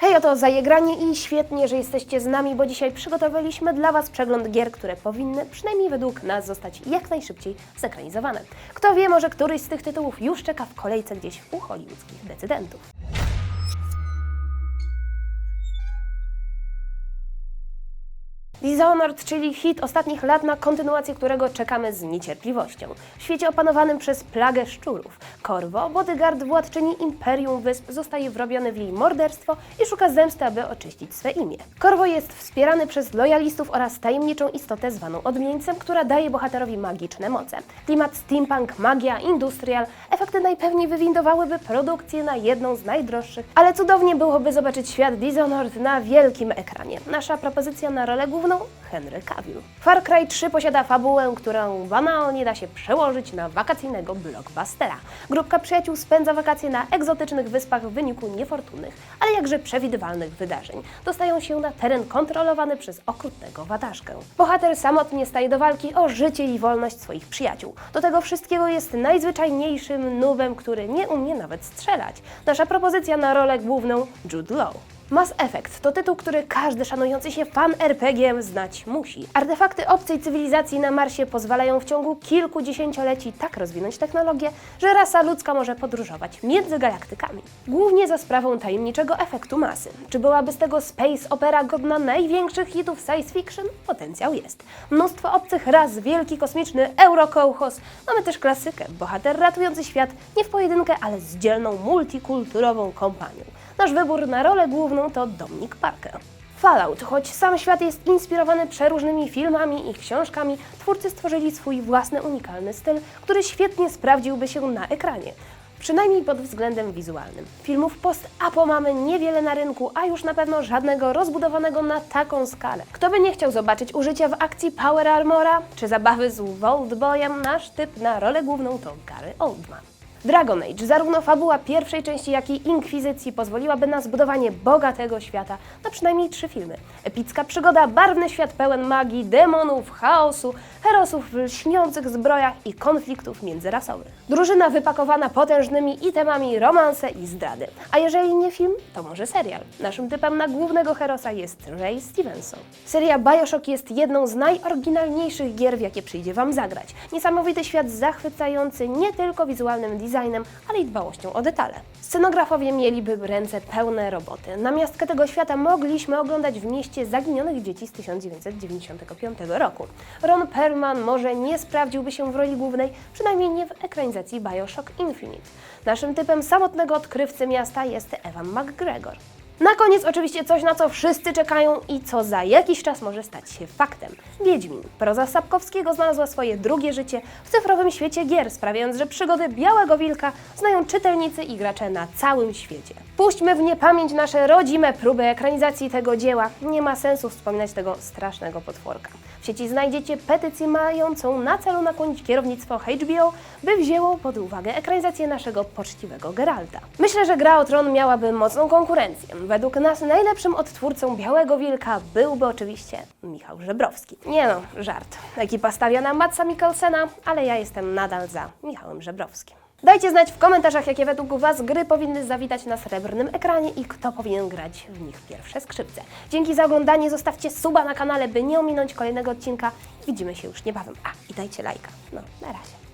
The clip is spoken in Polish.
Hej, oto Zajegranie i świetnie, że jesteście z nami, bo dzisiaj przygotowaliśmy dla Was przegląd gier, które powinny, przynajmniej według nas, zostać jak najszybciej zekranizowane. Kto wie, może któryś z tych tytułów już czeka w kolejce gdzieś u hollywoodzkich decydentów. Dishonored, czyli hit ostatnich lat, na kontynuację którego czekamy z niecierpliwością. W świecie opanowanym przez plagę szczurów, Corvo, bodyguard władczyni Imperium Wysp, zostaje wrobiony w jej morderstwo i szuka zemsty, aby oczyścić swe imię. Corvo jest wspierany przez lojalistów oraz tajemniczą istotę zwaną Odmieńcem, która daje bohaterowi magiczne moce. Klimat steampunk, magia, industrial, efekty najpewniej wywindowałyby produkcję na jedną z najdroższych, ale cudownie byłoby zobaczyć świat Dishonored na wielkim ekranie. Nasza propozycja na rolę główną Henry Cavill. Far Cry 3 posiada fabułę, którą banalnie da się przełożyć na wakacyjnego blockbustera. Grupka przyjaciół spędza wakacje na egzotycznych wyspach w wyniku niefortunnych, ale jakże przewidywalnych wydarzeń. Dostają się na teren kontrolowany przez okrutnego watażkę. Bohater samotnie staje do walki o życie i wolność swoich przyjaciół. Do tego wszystkiego jest najzwyczajniejszym nubem, który nie umie nawet strzelać. Nasza propozycja na rolę główną Jude Law. Mass Effect to tytuł, który każdy szanujący się fan RPG znać musi. Artefakty obcej cywilizacji na Marsie pozwalają w ciągu kilkudziesięcioleci tak rozwinąć technologię, że rasa ludzka może podróżować między galaktykami. Głównie za sprawą tajemniczego efektu masy. Czy byłaby z tego space opera godna największych hitów science fiction? Potencjał jest. Mnóstwo obcych ras, wielki kosmiczny eurokołchos. Mamy też klasykę, bohater ratujący świat nie w pojedynkę, ale z dzielną, multikulturową kompanią. Nasz wybór na rolę główną to Dominic Parker. Fallout, choć sam świat jest inspirowany przeróżnymi filmami i książkami, twórcy stworzyli swój własny unikalny styl, który świetnie sprawdziłby się na ekranie. Przynajmniej pod względem wizualnym. Filmów post-apo mamy niewiele na rynku, a już na pewno żadnego rozbudowanego na taką skalę. Kto by nie chciał zobaczyć użycia w akcji Power Armora czy zabawy z Boyem, nasz typ na rolę główną to Gary Oldman. Dragon Age, zarówno fabuła pierwszej części, jak i Inkwizycji pozwoliłaby na zbudowanie bogatego świata na przynajmniej trzy filmy. Epicka przygoda, barwny świat pełen magii, demonów, chaosu, herosów w lśniących zbrojach i konfliktów międzyrasowych. Drużyna wypakowana potężnymi itemami, romanse i zdrady. A jeżeli nie film, to może serial. Naszym typem na głównego herosa jest Ray Stevenson. Seria Bioshock jest jedną z najoryginalniejszych gier, w jakie przyjdzie Wam zagrać. Niesamowity świat zachwycający nie tylko wizualnym designem, ale i dbałością o detale. Scenografowie mieliby ręce pełne roboty. Namiastkę tego świata mogliśmy oglądać w mieście zaginionych dzieci z 1995 roku. Ron Perlman może nie sprawdziłby się w roli głównej, przynajmniej nie w ekranizacji Bioshock Infinite. Naszym typem samotnego odkrywcy miasta jest Evan McGregor. Na koniec oczywiście coś, na co wszyscy czekają i co za jakiś czas może stać się faktem. Wiedźmin. Proza Sapkowskiego znalazła swoje drugie życie w cyfrowym świecie gier, sprawiając, że przygody Białego Wilka znają czytelnicy i gracze na całym świecie. Puśćmy w niepamięć nasze rodzime próby ekranizacji tego dzieła. Nie ma sensu wspominać tego strasznego potworka. W sieci znajdziecie petycję mającą na celu nakłonić kierownictwo HBO, by wzięło pod uwagę ekranizację naszego poczciwego Geralta. Myślę, że gra o tron miałaby mocną konkurencję. Według nas najlepszym odtwórcą Białego Wilka byłby oczywiście Michał Żebrowski. Nie no, żart. Ekipa stawia na Matsa Mikkelsena, ale ja jestem nadal za Michałem Żebrowskim. Dajcie znać w komentarzach, jakie według Was gry powinny zawitać na srebrnym ekranie i kto powinien grać w nich pierwsze skrzypce. Dzięki za oglądanie, zostawcie suba na kanale, by nie ominąć kolejnego odcinka. Widzimy się już niebawem. A, i dajcie lajka. No, na razie.